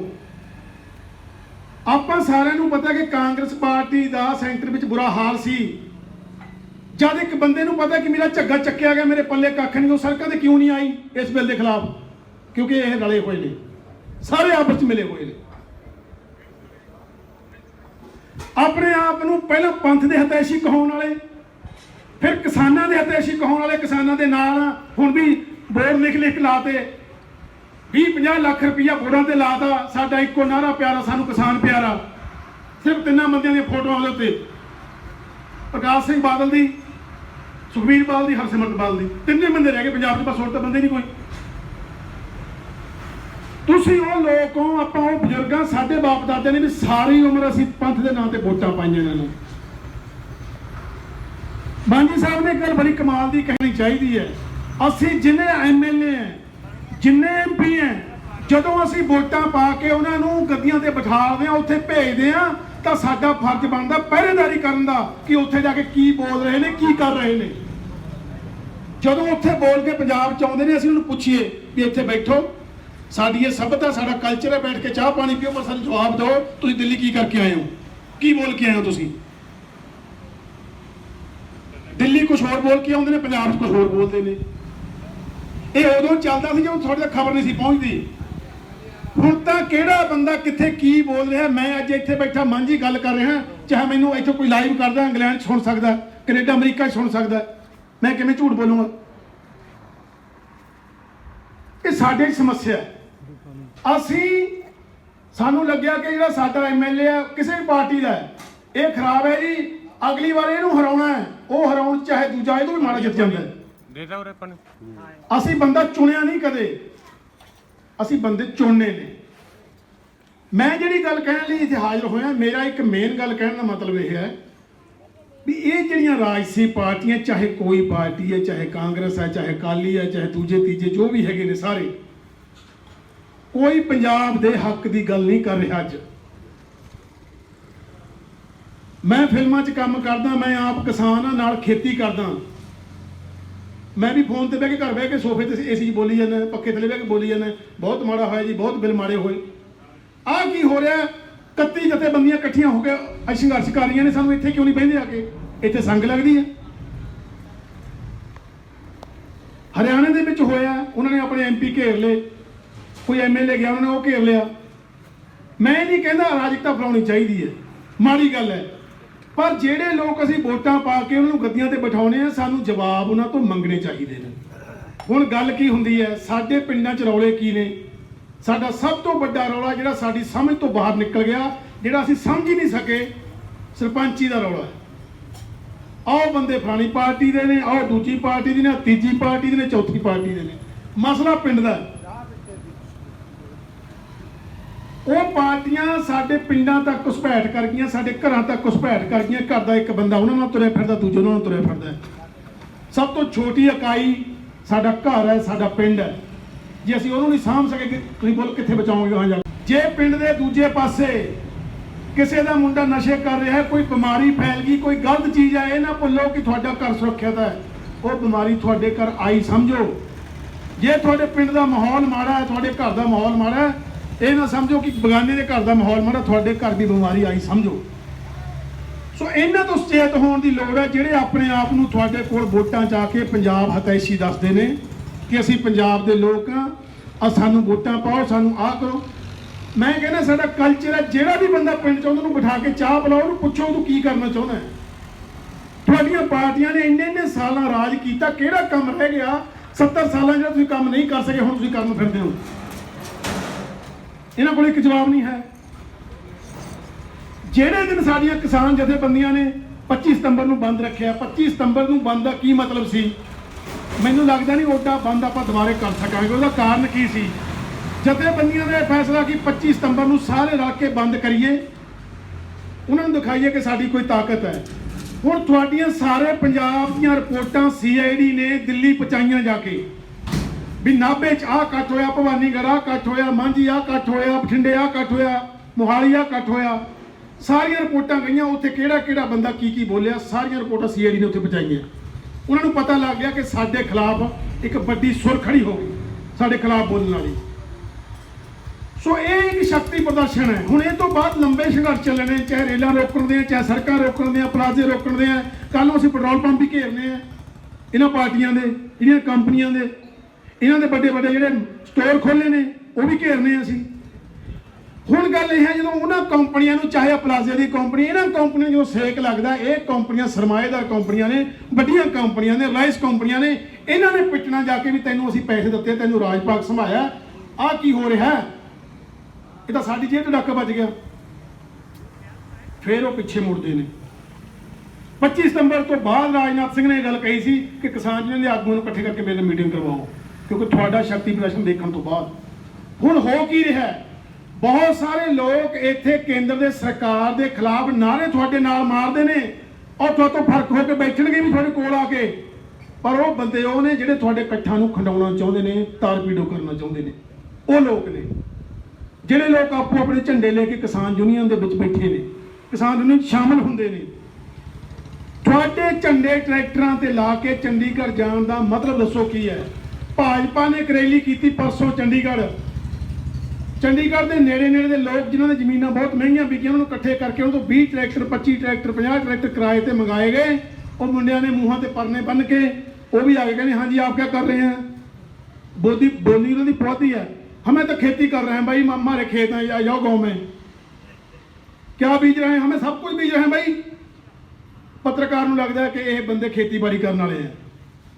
ਆਪਾਂ ਸਾਰਿਆਂ ਨੂੰ ਪਤਾ ਕਿ ਕਾਂਗਰਸ ਪਾਰਟੀ ਦਾ ਸੈਂਟਰ ਵਿੱਚ ਬੁਰਾ ਹਾਲ ਸੀ। ਜਦ ਇੱਕ ਬੰਦੇ ਨੂੰ ਪਤਾ ਕਿ ਮੇਰਾ ਝੱਗਾ ਚੱਕਿਆ ਗਿਆ, ਮੇਰੇ ਪੱਲੇ ਕੱਖ ਨਹੀਂ, ਉਹ ਸੜਕਾਂ ਤੇ ਕਿਉਂ ਨਹੀਂ ਆਈ ਇਸ ਬਿੱਲ ਦੇ ਖਿਲਾਫ? ਕਿਉਂਕਿ ਇਹ ਰਲੇ ਹੋਏ ਨੇ। ਸਾਰੇ ਆਪਸ ਵਿੱਚ ਮਿਲੇ ਹੋਏ ਨੇ। ਆਪਣੇ ਆਪ ਨੂੰ ਪਹਿਲਾਂ ਪੰਥ ਦੇ ਹਤੈਸ਼ੀ ਕਹਾਉਣ ਵਾਲੇ, ਫਿਰ ਕਿਸਾਨਾਂ ਦੇ ਹਤੈਸ਼ੀ ਕਹਾਉਣ ਵਾਲੇ ਕਿਸਾਨਾਂ ਦੇ ਨਾਲ ਹੁਣ ਵੀ ਬੋਰਡ ਲਿਖ ਲਿਖ ਲਾਤੇ 20 50 ਲੱਖ ਰੁਪਈਆ ਬੋਰਡਾਂ ਤੇ ਲਾਤਾ ਸਾਡਾ ਇੱਕੋ ਨਾਰਾ ਪਿਆਰਾ, ਸਾਨੂੰ ਕਿਸਾਨ ਪਿਆਰਾ। ਸਿਰਫ ਤਿੰਨਾਂ ਬੰਦਿਆਂ ਦੀਆਂ ਫੋਟੋਆਂ ਉਹਦੇ ਉੱਤੇ। ਪ੍ਰਕਾਸ਼ ਸਿੰਘ ਬਾਦਲ ਦੀ ਸੁਖਬੀਰ ਬਾਦਲ ਦੀ, ਹਰਸਿਮਰਤ ਬਾਦਲ ਦੀ। ਤਿੰਨੇ ਬੰਦੇ ਰਹਿ ਗਏ, ਪੰਜਾਬ 'ਚ ਬਸ ਹੋਰ ਤਾਂ ਬੰਦੇ ਨਹੀਂ ਕੋਈ। ਤੁਸੀਂ ਉਹ ਲੋਕ ਹੋ, ਆਪਾਂ ਉਹ ਬਜ਼ੁਰਗਾਂ, ਸਾਡੇ ਬਾਪ ਦਾਦੇ ਨੇ ਵੀ ਸਾਰੀ ਉਮਰ ਅਸੀਂ ਪੰਥ ਦੇ ਨਾਂ ਤੇ ਵੋਟਾਂ ਪਾਈਆਂ ਇਹਨਾਂ ਨੂੰ। ਬਾਂਜੀ ਸਾਹਿਬ ਨੇ ਇੱਕ ਗੱਲ ਬੜੀ ਕਮਾਲ ਦੀ ਕਹਿਣੀ ਚਾਹੀਦੀ ਹੈ। ਅਸੀਂ ਜਿੰਨੇ ਐਮਐਲਏ ਹੈ, ਜਿੰਨੇ ਐਮਪੀ ਹੈ, ਜਦੋਂ ਅਸੀਂ ਵੋਟਾਂ ਪਾ ਕੇ ਉਹਨਾਂ ਨੂੰ ਗੱਦੀਆਂ ਤੇ ਬਿਠਾਉਂਦੇ ਆ ਉੱਥੇ ਭੇਜਦੇ ਆ ਤਾਂ ਸਾਡਾ ਫਰਜ਼ ਬਣਦਾ ਪਹਿਰੇਦਾਰੀ ਕਰਨ ਦਾ ਕਿ ਉੱਥੇ ਜਾ ਕੇ ਕੀ ਬੋਲ ਰਹੇ ਨੇ, ਕੀ ਕਰ ਰਹੇ ਨੇ। ਜਦੋਂ ਉੱਥੇ ਬੋਲ ਕੇ ਪੰਜਾਬ ਚ ਆਉਂਦੇ ਨੇ, ਅਸੀਂ ਉਹਨੂੰ ਪੁੱਛੀਏ ਵੀ ਇੱਥੇ ਬੈਠੋ। ਸਾਡੀ ਇਹ ਸਭਤਾ ਸਾਡਾ ਕਲਚਰ ਹੈ, ਬੈਠ ਕੇ ਚਾਹ ਪਾਣੀ ਪੀਓ ਪਰ ਸਾਨੂੰ ਜਵਾਬ ਦਿਓ, ਤੁਸੀਂ ਦਿੱਲੀ ਕੀ ਕਰਕੇ ਆਏ ਹੋ? ਕੀ ਬੋਲ ਕੇ ਆਏ ਹੋ ਤੁਸੀਂ? ਦਿੱਲੀ ਕੁਝ ਹੋਰ ਬੋਲ ਕੇ ਆਉਂਦੇ ਨੇ, ਪੰਜਾਬ 'ਚ ਕੁਝ ਹੋਰ ਬੋਲਦੇ ਨੇ। ਇਹ ਉਦੋਂ ਚੱਲਦਾ ਸੀ ਜਦੋਂ ਤੁਹਾਡੇ ਤੱਕ ਖਬਰ ਨਹੀਂ ਸੀ ਪਹੁੰਚਦੀ। ਹੁਣ ਤਾਂ ਕਿਹੜਾ ਬੰਦਾ ਕਿੱਥੇ ਕੀ ਬੋਲ ਰਿਹਾ? ਮੈਂ ਅੱਜ ਇੱਥੇ ਬੈਠਾ ਮਾਂਝੀ ਗੱਲ ਕਰ ਰਿਹਾ। ਚਾਹੇ ਮੈਨੂੰ ਇੱਥੋਂ ਕੋਈ ਲਾਈਵ ਕਰਦਾ ਇੰਗਲੈਂਡ ਸੁਣ ਸਕਦਾ ਕੈਨੇਡਾ ਅਮਰੀਕਾ ਸੁਣ ਸਕਦਾ। ਮੈਂ ਕਿਵੇਂ ਝੂਠ ਬੋਲੂੰਗਾ? ਇਹ ਸਾਡੇ ਸਮੱਸਿਆ ਅਸੀਂ ਸਾਨੂੰ ਲੱਗਿਆ ਕਿ ਜਿਹੜਾ ਸਾਡਾ ਐਮਐਲਏ ਆ ਕਿਸੇ ਵੀ ਪਾਰਟੀ ਦਾ ਇਹ ਖਰਾਬ ਹੈ ਜੀ। ਅਗਲੀ ਵਾਰ ਇਹਨੂੰ ਹਰਾਉਣਾ ਹੈ। ਉਹ ਹਰਾਉਣ ਚਾਹੇ ਦੂਜਾ ਇਹ ਤੋਂ ਵੀ ਮਾੜਾ ਜਿੱਤ ਜਾਂਦਾ ਉਰੇ ਅਸੀਂ ਬੰਦਾ ਚੁਣਿਆ ਨਹੀਂ ਕਦੇ। ਅਸੀਂ ਬੰਦੇ ਚੁਣਨੇ ਨੇ। ਮੈਂ ਜਿਹੜੀ ਗੱਲ ਕਹਿਣ ਲਈ ਇੱਥੇ ਹਾਜ਼ਰ ਹੋਇਆ, ਮੇਰਾ ਇੱਕ ਮੇਨ ਗੱਲ ਕਹਿਣ ਦਾ ਮਤਲਬ ਇਹ ਹੈ ਵੀ ਇਹ ਜਿਹੜੀਆਂ ਰਾਜਸੀ ਪਾਰਟੀਆਂ, ਚਾਹੇ ਕੋਈ ਪਾਰਟੀ ਹੈ, ਚਾਹੇ ਕਾਂਗਰਸ ਹੈ, ਚਾਹੇ ਅਕਾਲੀ ਹੈ, ਚਾਹੇ ਦੂਜੇ, ਤੀਜੇ, ਜੋ ਵੀ ਹੈਗੇ ਨੇ ਸਾਰੇ, ਕੋਈ ਪੰਜਾਬ ਦੇ ਹੱਕ ਦੀ ਗੱਲ ਨਹੀਂ ਕਰ ਰਿਹਾ ਅੱਜ। ਮੈਂ ਫਿਲਮਾਂ 'ਚ ਕੰਮ ਕਰਦਾ, ਮੈਂ ਆਪ ਕਿਸਾਨ ਆ ਨਾਲ ਖੇਤੀ ਕਰਦਾ ਮੈਂ ਵੀ ਫੋਨ ਤੇ ਬਹਿ ਕੇ ਘਰ ਬਹਿ ਕੇ ਸੋਫੇ ਤੇ ਏਸੀ 'ਚ ਬੋਲੀ ਜਾਂਦਾ, ਪੱਖੇ ਥੱਲੇ ਬਹਿ ਕੇ ਬੋਲੀ ਜਾਂਦਾ, ਬਹੁਤ ਮਾੜਾ ਹੋਇਆ ਜੀ, ਬਹੁਤ ਬਿੱਲ ਮਾੜੇ ਹੋਏ। ਆਹ ਕੀ ਹੋ ਰਿਹਾ? 31 ਜਥੇਬੰਦੀਆਂ ਇਕੱਠੀਆਂ ਹੋ ਕੇ ਅੱਜ ਸੰਘਰਸ਼ ਕਰ ਰਹੀਆਂ ਨੇ, ਸਾਨੂੰ ਇੱਥੇ ਕਿਉਂ ਨਹੀਂ ਬਹਿੰਦੇ ਆ ਕੇ? ਇੱਥੇ ਸੰਗ ਲੱਗਦੀ ਹੈ। ਹਰਿਆਣੇ ਦੇ ਵਿੱਚ ਹੋਇਆ, ਉਹਨਾਂ ਨੇ ਆਪਣੇ ਐਮਪੀ ਘੇਰ ਲਏ। ਕੋਈ ਐਮਐਲਏ ਗਿਆ, ਉਹਨਾਂ ਨੇ ਉਹ ਘੇਰ ਲਿਆ। ਮੈਂ ਇਹ ਨਹੀਂ ਕਹਿੰਦਾ ਅਰਾਜਕਤਾ ਫਲਾਉਣੀ ਚਾਹੀਦੀ ਹੈ। ਮਾੜੀ ਗੱਲ ਹੈ। ਪਰ ਜਿਹੜੇ ਲੋਕ ਅਸੀਂ ਵੋਟਾਂ ਪਾ ਕੇ ਉਹਨਾਂ ਨੂੰ ਗੱਦੀਆਂ ਤੇ ਬਿਠਾਉਨੇ ਆ, ਸਾਨੂੰ ਜਵਾਬ ਉਹਨਾਂ ਤੋਂ ਮੰਗਣੇ ਚਾਹੀਦੇ ਨੇ। ਹੁਣ ਗੱਲ ਕੀ ਹੁੰਦੀ ਹੈ? ਸਾਡੇ ਪਿੰਡਾਂ 'ਚ ਰੌਲੇ ਕੀ ਨੇ? ਸਾਡਾ ਸਭ ਤੋਂ ਵੱਡਾ ਰੌਲਾ ਜਿਹੜਾ ਸਾਡੀ ਸਮਝ ਤੋਂ ਬਾਹਰ ਨਿਕਲ ਗਿਆ, ਜਿਹੜਾ ਅਸੀਂ ਸਮਝ ਹੀ ਨਹੀਂ ਸਕੇ, ਸਰਪੰਚੀ ਦਾ ਰੌਲਾ ਹੈ। ਆਹ ਬੰਦੇ ਫਲਾਣੀ ਪਾਰਟੀ ਦੇ ਨੇ, ਆਹ ਦੂਜੀ ਪਾਰਟੀ ਦੇ ਨੇ, ਆਹ ਤੀਜੀ ਪਾਰਟੀ ਦੇ ਨੇ, ਚੌਥੀ ਪਾਰਟੀ ਦੇ ਨੇ। ਮਸਲਾ ਪਿੰਡ ਦਾ ਹੈ ਉਹ ਪਾਰਟੀਆਂ ਸਾਡੇ ਪਿੰਡਾਂ ਤੱਕ ਘੁਸਪੈਠ ਕਰ ਗਈਆਂ ਸਾਡੇ ਘਰਾਂ ਤੱਕ ਘੁਸਪੈਠ ਕਰ ਗਈਆਂ ਘਰ ਦਾ ਇੱਕ ਬੰਦਾ ਉਹਨਾਂ ਨਾਲ ਤੁਰਿਆ ਫਿਰਦਾ, ਦੂਜੇ ਉਹਨਾਂ ਨਾਲ ਤੁਰਿਆ ਫਿਰਦਾ। ਸਭ ਤੋਂ ਛੋਟੀ ਇਕਾਈ ਸਾਡਾ ਘਰ ਹੈ, ਸਾਡਾ ਪਿੰਡ ਹੈ। ਜੇ ਅਸੀਂ ਉਹਨੂੰ ਨਹੀਂ ਸਾਂਭ ਸਕੇ ਤੁਸੀਂ ਬੋਲ ਕਿੱਥੇ ਬਚਾਓਗੇ ਹਾਂ ਜਾ ਜੇ ਪਿੰਡ ਦੇ ਦੂਜੇ ਪਾਸੇ ਕਿਸੇ ਦਾ ਮੁੰਡਾ ਨਸ਼ੇ ਕਰ ਰਿਹਾ ਹੈ, ਕੋਈ ਬਿਮਾਰੀ ਫੈਲ ਗਈ, ਕੋਈ ਗਲਤ ਚੀਜ਼ ਹੈ ਇਹ ਨਾ ਭੁੱਲੋ ਕਿ ਤੁਹਾਡਾ ਘਰ ਸੁਰੱਖਿਅਤ ਹੈ। ਉਹ ਬਿਮਾਰੀ ਤੁਹਾਡੇ ਘਰ ਆਈ, ਸਮਝੋ। ਜੇ ਤੁਹਾਡੇ ਪਿੰਡ ਦਾ ਮਾਹੌਲ ਮਾੜਾ ਹੈ, ਤੁਹਾਡੇ ਘਰ ਦਾ ਮਾਹੌਲ ਮਾੜਾ ਹੈ ਇਹ ਨਾ ਸਮਝੋ ਕਿ ਬਗਾਨੇ ਦੇ ਘਰ ਦਾ ਮਾਹੌਲ ਮਾੜਾ, ਤੁਹਾਡੇ ਘਰ ਦੀ ਬਿਮਾਰੀ ਆਈ, ਸਮਝੋ। ਸੋ ਇਹਨਾਂ ਤੋਂ ਸੁਚੇਤ ਹੋਣ ਦੀ ਲੋੜ ਹੈ, ਜਿਹੜੇ ਆਪਣੇ ਆਪ ਨੂੰ ਤੁਹਾਡੇ ਕੋਲ ਵੋਟਾਂ ਚ ਕੇ ਪੰਜਾਬ ਹਤੈਸ਼ੀ ਦੱਸਦੇ ਨੇ ਕਿ ਅਸੀਂ ਪੰਜਾਬ ਦੇ ਲੋਕ ਆ ਆ ਸਾਨੂੰ ਵੋਟਾਂ ਪਾਓ, ਸਾਨੂੰ ਆਹ ਕਰੋ। ਮੈਂ ਕਹਿੰਦਾ ਸਾਡਾ ਕਲਚਰ ਹੈ, ਜਿਹੜਾ ਵੀ ਬੰਦਾ ਪਿੰਡ ਚ ਆਉਂਦਾ, ਉਹਨੂੰ ਬਿਠਾ ਕੇ ਚਾਹ ਪਿਲਾਓ, ਉਹਨੂੰ ਪੁੱਛੋ ਤੂੰ ਕੀ ਕਰਨਾ ਚਾਹੁੰਦਾ ਹੈ। ਤੁਹਾਡੀਆਂ ਪਾਰਟੀਆਂ ਨੇ ਇੰਨੇ ਇੰਨੇ ਸਾਲਾਂ ਰਾਜ ਕੀਤਾ, ਕਿਹੜਾ ਕੰਮ ਰਹਿ ਗਿਆ? 70 ਸਾਲਾਂ ਜਿਹੜਾ ਤੁਸੀਂ ਕੰਮ ਨਹੀਂ ਕਰ ਸਕੇ, ਹੁਣ ਤੁਸੀਂ ਕਰਨ ਫਿਰਦੇ ਹੋ। ਇਹਨਾਂ ਕੋਲ ਇੱਕ ਜਵਾਬ ਨਹੀਂ ਹੈ। ਜਿਹੜੇ ਦਿਨ ਸਾਡੀਆਂ ਕਿਸਾਨ ਜਥੇਬੰਦੀਆਂ ਨੇ 25 ਸਤੰਬਰ ਨੂੰ ਬੰਦ ਰੱਖਿਆ 25 ਸਤੰਬਰ ਨੂੰ ਬੰਦ ਦਾ ਕੀ ਮਤਲਬ ਸੀ? ਮੈਨੂੰ ਲੱਗਦਾ ਨਹੀਂ ਓਡਾ ਬੰਦ ਆਪਾਂ ਦੁਬਾਰੇ ਕਰ ਸਕਾਂਗੇ। ਉਹਦਾ ਕਾਰਨ ਕੀ ਸੀ? ਜਥੇਬੰਦੀਆਂ ਨੇ ਫੈਸਲਾ ਕਿ 25 ਸਤੰਬਰ ਨੂੰ ਸਾਰੇ ਰਲ ਕੇ ਬੰਦ ਕਰੀਏ, ਉਹਨਾਂ ਨੂੰ ਦਿਖਾਈਏ ਕਿ ਸਾਡੀ ਕੋਈ ਤਾਕਤ ਹੈ। ਹੁਣ ਤੁਹਾਡੀਆਂ ਸਾਰੇ ਪੰਜਾਬ ਦੀਆਂ ਰਿਪੋਰਟਾਂ ਸੀਆਈਡੀ ਨੇ ਦਿੱਲੀ ਪਹੁੰਚਾਈਆਂ ਜਾ ਕੇ। ਵੀ ਨਾਭੇ ਚ ਆਹ ਇਕੱਠ ਹੋਇਆ, ਭਵਾਨੀਗੜ੍ਹ ਆਹ ਇਕੱਠ ਹੋਇਆ, ਮਾਂਝੀ ਆਹ ਇਕੱਠ ਹੋਇਆ, ਬਠਿੰਡੇ ਆਹ ਇਕੱਠ ਹੋਇਆ, ਮੋਹਾਲੀ ਆਹ ਇਕੱਠ ਹੋਇਆ। ਸਾਰੀਆਂ ਰਿਪੋਰਟਾਂ ਗਈਆਂ, ਉੱਥੇ ਕਿਹੜਾ ਕਿਹੜਾ ਬੰਦਾ ਕੀ ਕੀ ਬੋਲਿਆ, ਸਾਰੀਆਂ ਰਿਪੋਰਟਾਂ ਸੀਆਈਡੀ ਨੇ ਉੱਥੇ ਪਹੁੰਚਾਈਆਂ। ਉਹਨਾਂ ਨੂੰ ਪਤਾ ਲੱਗ ਗਿਆ ਕਿ ਸਾਡੇ ਖਿਲਾਫ ਇੱਕ ਵੱਡੀ ਸੁਰ ਖੜੀ ਹੋ ਗਈ, ਸਾਡੇ ਖਿਲਾਫ ਬੋਲਣ ਵਾਲੀ। ਸੋ ਇਹ ਇੱਕ ਸ਼ਕਤੀ ਪ੍ਰਦਰਸ਼ਨ ਹੈ। ਹੁਣ ਇਹ ਤੋਂ ਬਾਅਦ ਲੰਬੇ ਸੰਘਰਸ਼ ਚੱਲਣੇ, ਚਾਹੇ ਰੇਲਾਂ ਰੋਕਣ ਦੇ ਚਾਹੇ ਸੜਕਾਂ ਰੋਕਣ ਦੇ ਪਲਾਜ਼ੇ ਰੋਕਣ ਦੇ ਆ ਕੱਲ ਨੂੰ ਅਸੀਂ ਪੈਟਰੋਲ ਪੰਪ ਵੀ ਘੇਰਨੇ ਆ। ਇਹਨਾਂ ਪਾਰਟੀਆਂ ਦੇ, ਜਿਹੜੀਆਂ ਕੰਪਨੀਆਂ ਦੇ ਇਹਨਾਂ ਦੇ ਵੱਡੇ ਵੱਡੇ ਜਿਹੜੇ ਸਟੋਰ ਖੋਲੇ ਨੇ, ਉਹ ਵੀ ਘੇਰਨੇ ਅਸੀਂ। ਹੁਣ ਗੱਲ ਇਹ ਹੈ, ਜਦੋਂ ਉਹਨਾਂ ਕੰਪਨੀਆਂ ਨੂੰ, ਚਾਹੇ ਪਲਾਜ਼ੇ ਦੀ ਕੰਪਨੀ, ਇਹਨਾਂ ਕੰਪਨੀਆਂ ਨੂੰ ਜਦੋਂ ਸੇਕ ਲੱਗਦਾ, ਇਹ ਕੰਪਨੀਆਂ ਸਰਮਾਏਦਾਰ ਕੰਪਨੀਆਂ ਨੇ, ਵੱਡੀਆਂ ਕੰਪਨੀਆਂ ਨੇ ਰਾਈਸ ਕੰਪਨੀਆਂ ਨੇ, ਇਹਨਾਂ ਨੇ ਪਿੱਟਣਾ ਜਾ ਕੇ ਵੀ ਤੈਨੂੰ ਅਸੀਂ ਪੈਸੇ ਦਿੱਤੇ, ਤੈਨੂੰ ਰਾਜਪਾਗ ਸੰਭਾਇਆ ਆਹ ਕੀ ਹੋ ਰਿਹਾ? ਇਹ ਤਾਂ ਸਾਡੀ ਜੇਬ ਤੋਂ ਡੱਕ ਵੱਜ ਗਿਆ। ਫਿਰ ਉਹ ਪਿੱਛੇ ਮੁੜਦੇ ਨੇ। 25 ਸਤੰਬਰ ਤੋਂ ਬਾਅਦ ਰਾਜਨਾਥ ਸਿੰਘ ਨੇ ਇਹ ਗੱਲ ਕਹੀ ਸੀ ਕਿ ਕਿਸਾਨ ਯੂਨੀਅਨ ਦੇ ਆਗੂਆਂ ਨੂੰ ਇਕੱਠੇ ਕਰਕੇ ਮੇਰੇ ਮੀਟਿੰਗ ਕਰਵਾਓ। ਕਿਉਂਕਿ ਤੁਹਾਡਾ ਸ਼ਕਤੀ ਪ੍ਰਦਰਸ਼ਨ ਦੇਖਣ ਤੋਂ ਬਾਅਦ। ਹੁਣ ਹੋ ਕੀ ਰਿਹਾ ਬਹੁਤ ਸਾਰੇ ਲੋਕ ਇੱਥੇ ਕੇਂਦਰ ਦੇ ਸਰਕਾਰ ਦੇ ਖਿਲਾਫ ਨਾਰੇ ਤੁਹਾਡੇ ਨਾਲ ਮਾਰਦੇ ਨੇ ਔਰ ਤੁਹਾਡੇ ਤੋਂ ਫ਼ਰਕ ਹੋ ਕੇ ਬੈਠਣਗੇ ਵੀ ਤੁਹਾਡੇ ਕੋਲ ਆ ਕੇ। ਪਰ ਉਹ ਬੰਦੇ ਉਹ ਨੇ ਜਿਹੜੇ ਤੁਹਾਡੇ ਇਕੱਠਾਂ ਨੂੰ ਖੰਡਾਉਣਾ ਚਾਹੁੰਦੇ ਨੇ ਤਾਰਪੀਡੋ ਕਰਨਾ ਚਾਹੁੰਦੇ ਨੇ। ਉਹ ਲੋਕ ਨੇ। ਜਿਹੜੇ ਲੋਕ ਆਪੋ ਆਪਣੇ ਝੰਡੇ ਲੈ ਕੇ ਕਿਸਾਨ ਯੂਨੀਅਨ ਦੇ ਵਿੱਚ ਬੈਠੇ ਨੇ, ਕਿਸਾਨ ਯੂਨੀਅਨ 'ਚ ਸ਼ਾਮਲ ਹੁੰਦੇ ਨੇ। ਤੁਹਾਡੇ ਝੰਡੇ ਟਰੈਕਟਰਾਂ ਤੇ ਲਾ ਕੇ ਚੰਡੀਗੜ੍ਹ ਜਾਣ ਦਾ ਮਤਲਬ ਦੱਸੋ ਕੀ ਹੈ? ਭਾਜਪਾ ਨੇ ਇੱਕ ਰੈਲੀ ਕੀਤੀ ਪਰਸੋਂ ਚੰਡੀਗੜ੍ਹ ਚੰਡੀਗੜ੍ਹ ਦੇ ਨੇੜੇ ਨੇੜੇ ਦੇ ਲੋਕ ਜਿਨ੍ਹਾਂ ਦੇ ਜ਼ਮੀਨਾਂ ਬਹੁਤ ਮਹਿੰਗੀਆਂ ਵਿਕੀਆਂ ਉਹਨਾਂ ਨੂੰ ਇਕੱਠੇ ਕਰਕੇ ਉਹਨਾਂ ਤੋਂ 20 ਟਰੈਕਟਰ 25 ਟਰੈਕਟਰ 50 ਟਰੈਕਟਰ ਕਿਰਾਏ ਤੇ ਮੰਗਾਏ ਗਏ ਉਹ ਮੁੰਡਿਆਂ ਨੇ ਮੂੰਹਾਂ ਤੇ ਪਰਨੇ ਬੰਨ ਕੇ ਉਹ ਵੀ ਆ ਕੇ ਕਹਿੰਦੇ ਹਾਂਜੀ ਆਪ ਕੀ ਕਰ ਰਹੇ हैं बोली बोली उन्होंने बहुत ही है हमें तो खेती कर रहे हैं भाई हम- हमारे खेत हैं या जाओ गाँव में क्या बीज रहे हैं हमें सब कुछ बीज रहे हैं भाई ਪੱਤਰਕਾਰ ਨੂੰ ਲੱਗਦਾ ਹੈ ਕਿ ਇਹ ਬੰਦੇ ਖੇਤੀਬਾੜੀ ਕਰਨ ਵਾਲੇ ਆ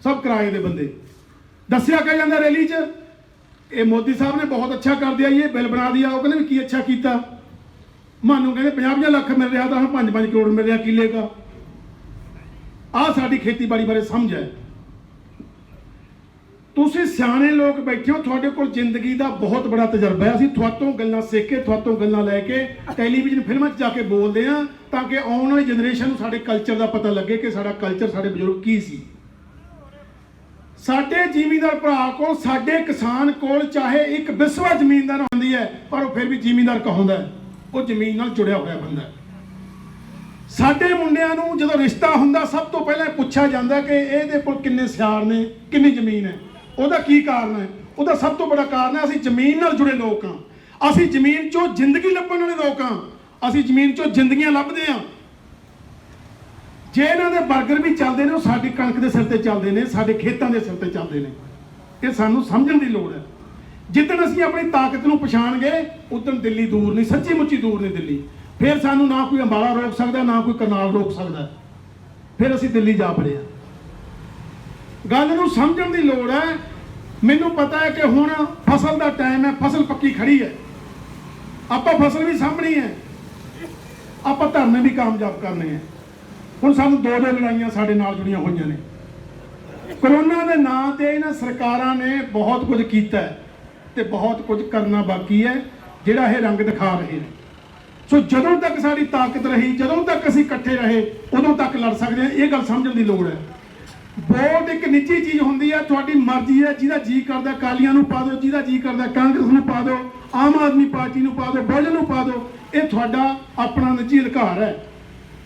ਸਭ ਕਿਰਾਏ ਦੇ ਬੰਦੇ ਦੱਸਿਆ ਕਿ ਜਾਂਦਾ ਰੈਲੀ 'ਚ? ਇਹ ਮੋਦੀ ਸਾਹਿਬ ਨੇ ਬਹੁਤ ਅੱਛਾ ਕਰ ਦਿਆ ਇਹ ਬਿੱਲ ਬਣਾ ਦਿਆ, ਉਹ ਕਹਿੰਦੇ ਵੀ ਕੀ ਅੱਛਾ ਕੀਤਾ। ਮਾਨੂੰ ਕਹਿੰਦੇ 50 ਲੱਖ ਮਿਲ ਰਿਹਾ ਤਾਂ ਹੁਣ 5-5 ਕਰੋੜ ਮਿਲ ਰਿਹਾ ਕਿੱਲੇ ਦਾ। ਆਹ ਸਾਡੀ ਖੇਤੀਬਾੜੀ ਬਾਰੇ ਸਮਝ ਹੈ। ਤੁਸੀਂ ਸਿਆਣੇ ਲੋਕ ਬੈਠੇ ਹੋ, ਤੁਹਾਡੇ ਕੋਲ ਜ਼ਿੰਦਗੀ ਦਾ ਬਹੁਤ ਬੜਾ ਤਜਰਬਾ ਹੈ। ਅਸੀਂ ਤੁਹਾਤੋਂ ਗੱਲਾਂ ਸਿੱਖ ਕੇ, ਤੁਹਾਤੋਂ ਗੱਲਾਂ ਲੈ ਕੇ ਟੈਲੀਵਿਜ਼ਨ ਫਿਲਮਾਂ 'ਚ ਜਾ ਕੇ ਬੋਲਦੇ ਆ ਤਾਂ ਕਿ ਆਉਣ ਵਾਲੀ ਜਨਰੇਸ਼ਨ ਨੂੰ ਸਾਡੇ ਕਲਚਰ ਦਾ ਪਤਾ ਲੱਗੇ ਕਿ ਸਾਡਾ ਕਲਚਰ ਸਾਡੇ ਬਜ਼ੁਰਗ ਕੀ ਸੀ। ਸਾਡੇ ਜ਼ਿਮੀਂਦਾਰ ਭਰਾ ਕੋਲ, ਸਾਡੇ ਕਿਸਾਨ ਕੋਲ ਚਾਹੇ ਇੱਕ ਵਿਸਵਾ ਜ਼ਮੀਨਦਾਰ ਹੁੰਦੀ ਹੈ, ਪਰ ਉਹ ਫਿਰ ਵੀ ਜ਼ਿਮੀਂਦਾਰ ਕਹਾਉਂਦਾ ਉਹ ਜ਼ਮੀਨ ਨਾਲ ਜੁੜਿਆ ਹੋਇਆ ਬੰਦਾ ਸਾਡੇ ਮੁੰਡਿਆਂ ਨੂੰ ਜਦੋਂ ਰਿਸ਼ਤਾ ਹੁੰਦਾ, ਸਭ ਤੋਂ ਪਹਿਲਾਂ ਪੁੱਛਿਆ ਜਾਂਦਾ ਕਿ ਇਹਦੇ ਕੋਲ ਕਿੰਨੇ ਸਿਆਰ ਨੇ, ਕਿੰਨੀ ਜ਼ਮੀਨ ਹੈ। ਉਹਦਾ ਕੀ ਕਾਰਨ ਹੈ? ਉਹਦਾ ਸਭ ਤੋਂ ਵੱਡਾ ਕਾਰਨ ਹੈ, ਅਸੀਂ ਜ਼ਮੀਨ ਨਾਲ ਜੁੜੇ ਲੋਕ ਹਾਂ। ਅਸੀਂ ਜ਼ਮੀਨ 'ਚੋਂ ਜ਼ਿੰਦਗੀ ਲੱਭਣ ਵਾਲੇ ਲੋਕ ਹਾਂ। ਅਸੀਂ ਜ਼ਮੀਨ 'ਚੋਂ ਜ਼ਿੰਦਗੀਆਂ ਲੱਭਦੇ ਹਾਂ। ਜੇ ਇਹਨਾਂ ਦੇ 버ਗਰ ਵੀ ਚੱਲਦੇ ਨੇ, ਉਹ ਸਾਡੀ ਕਣਕ ਦੇ ਸਿਰ ਤੇ ਚੱਲਦੇ ਨੇ, ਸਾਡੇ ਖੇਤਾਂ ਦੇ ਸਿਰ ਤੇ ਚੱਲਦੇ ਨੇ। ਇਹ ਸਾਨੂੰ ਸਮਝਣ ਦੀ ਲੋੜ ਹੈ। ਜਿੱਦਣ ਅਸੀਂ ਆਪਣੀ ਤਾਕਤ ਨੂੰ ਪਛਾਣ ਗਏ ਉਦੋਂ ਦਿੱਲੀ ਦੂਰ ਨਹੀਂ ਸੱਚੀ ਮੁੱਚੀ ਦੂਰ ਨਹੀਂ ਦਿੱਲੀ। ਫਿਰ ਸਾਨੂੰ ਨਾ ਕੋਈ ਅੰਬਾਲਾ ਰੋਕ ਸਕਦਾ, ਨਾ ਕੋਈ ਕਰਨਾਲ ਰੋਕ ਸਕਦਾ। ਫਿਰ ਅਸੀਂ ਦਿੱਲੀ ਜਾ ਪੜੇ ਆ ਗੱਲ ਨੂੰ ਸਮਝਣ ਦੀ ਲੋੜ ਹੈ। ਮੈਨੂੰ ਪਤਾ ਹੈ ਕਿ ਹੁਣ ਫਸਲ ਦਾ ਟਾਈਮ ਹੈ, ਫਸਲ ਪੱਕੀ ਖੜੀ ਹੈ। ਆਪਾਂ ਫਸਲ ਵੀ ਸਾਂਭਣੀ ਹੈ। ਆਪਾਂ ਧਰਨੇ ਵੀ ਕਾਮਯਾਬ ਕਰਨੇ ਹੈ। ਹੁਣ ਸਾਨੂੰ ਦੋ ਦੋ ਲੜਾਈਆਂ ਸਾਡੇ ਨਾਲ ਜੁੜੀਆਂ ਹੋਈਆਂ ਨੇ। ਕਰੋਨਾ ਦੇ ਨਾਂ ਤੇ ਇਹਨਾਂ ਸਰਕਾਰਾਂ ਨੇ ਬਹੁਤ ਕੁਝ ਕੀਤਾ ਹੈ ਤੇ ਬਹੁਤ ਕੁਝ ਕਰਨਾ ਬਾਕੀ ਹੈ, ਜਿਹੜਾ ਇਹ ਰੰਗ ਦਿਖਾ ਰਹੇ ਨੇ। ਸੋ ਜਦੋਂ ਤੱਕ ਸਾਡੀ ਤਾਕਤ ਰਹੀ, ਜਦੋਂ ਤੱਕ ਅਸੀਂ ਇਕੱਠੇ ਰਹੇ, ਉਦੋਂ ਤੱਕ ਲੜ ਸਕਦੇ ਹਾਂ। ਇਹ ਗੱਲ ਸਮਝਣ ਦੀ ਲੋੜ ਹੈ। ਵੋਟ ਇੱਕ ਨਿੱਜੀ ਚੀਜ਼ ਹੁੰਦੀ ਹੈ, ਤੁਹਾਡੀ ਮਰਜ਼ੀ ਹੈ, ਜਿਹਦਾ ਜੀ ਕਰਦਾ ਕਾਲੀਆਂ ਨੂੰ ਪਾ ਦਿਓ, ਜਿਹਦਾ ਜੀ ਕਰਦਾ, ਕਾਂਗਰਸ ਨੂੰ ਪਾ ਦਿਓ, ਆਮ ਆਦਮੀ ਪਾਰਟੀ ਨੂੰ ਪਾ ਦਿਓ ਬਹੁਜਨ ਨੂੰ ਪਾ ਦਿਓ, ਇਹ ਤੁਹਾਡਾ ਆਪਣਾ ਨਿੱਜੀ ਅਧਿਕਾਰ ਹੈ।